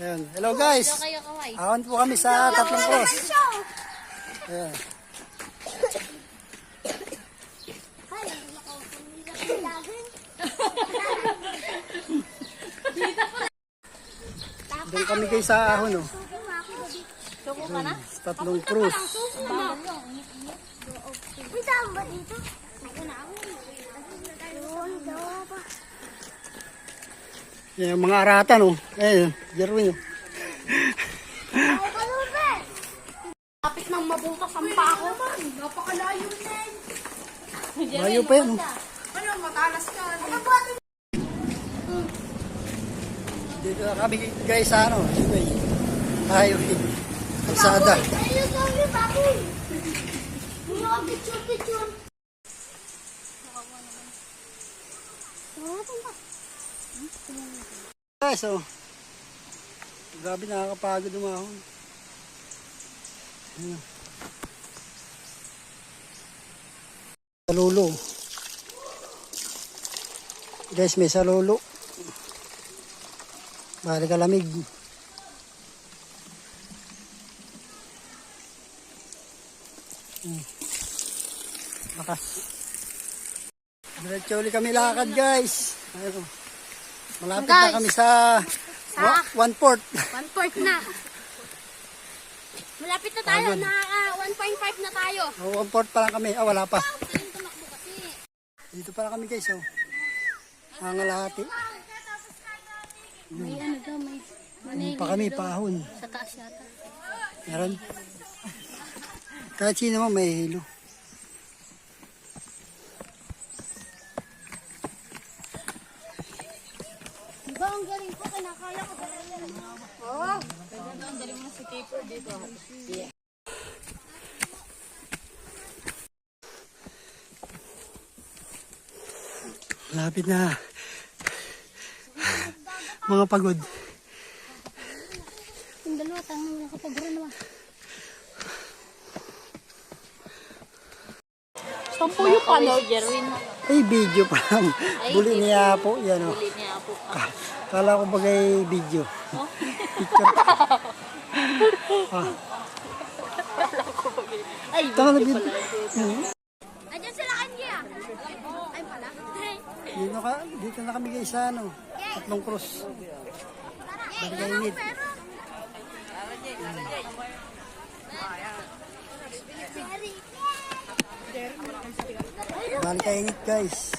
Ayan. Hello guys. Hello kayo kaway. Ahon po kami sa tatlong cross. Ayan. Doon kami kay sa ahon oh. Suko ka na? Sa tatlong cross. May tao ba dito? Ako na ako. Yan yung mga aratan oh. Ayan. Jerwin oh. Kapit nang mabutas ang pako. Napakalayo na Layo pa yan oh. Ano, matalas ka. Ano ba? Dito na kami guys sa ano. Highway. Highway. Kalsada. Ayun, sabi, baboy. Mga picture, picture. Nakakatan ba? Guys oh. Grabe nakakapagod umahon. Ayan. Salulo. Guys, may salulo. Bali kalamig. Hmm. Lakas. Diretso ulit kami lakad guys. Ayun. Malapit na Guys. kami sa, wa- one port. One fourth na. Malapit na tayo. Nakaka 1.5 na tayo. Oh, one port pa lang kami. Ah, wala pa. Dito pa lang kami guys. Oh. Hangalahati. May ano daw, may pa kami pahon. sa taas yata. Meron. Kahit sino mo may hilo. Ang galing ko? Kinakaya ko. Oo. Lapit na. Mga pagod. Yung dalawa, tangang nakapagro naman. Sampo yung pano. Si Jerwin. Ay, video pa lang. Buli niya po. Yan o. Huli niya po. Kala ko bagay video. Picture. ah, Ay, tanga na video video. pala. Andiyan sila kanya. Ay pala. Dito, ka, dito na kami guys sa ano. Tatlong cross. Balikanit. Balikanit guys.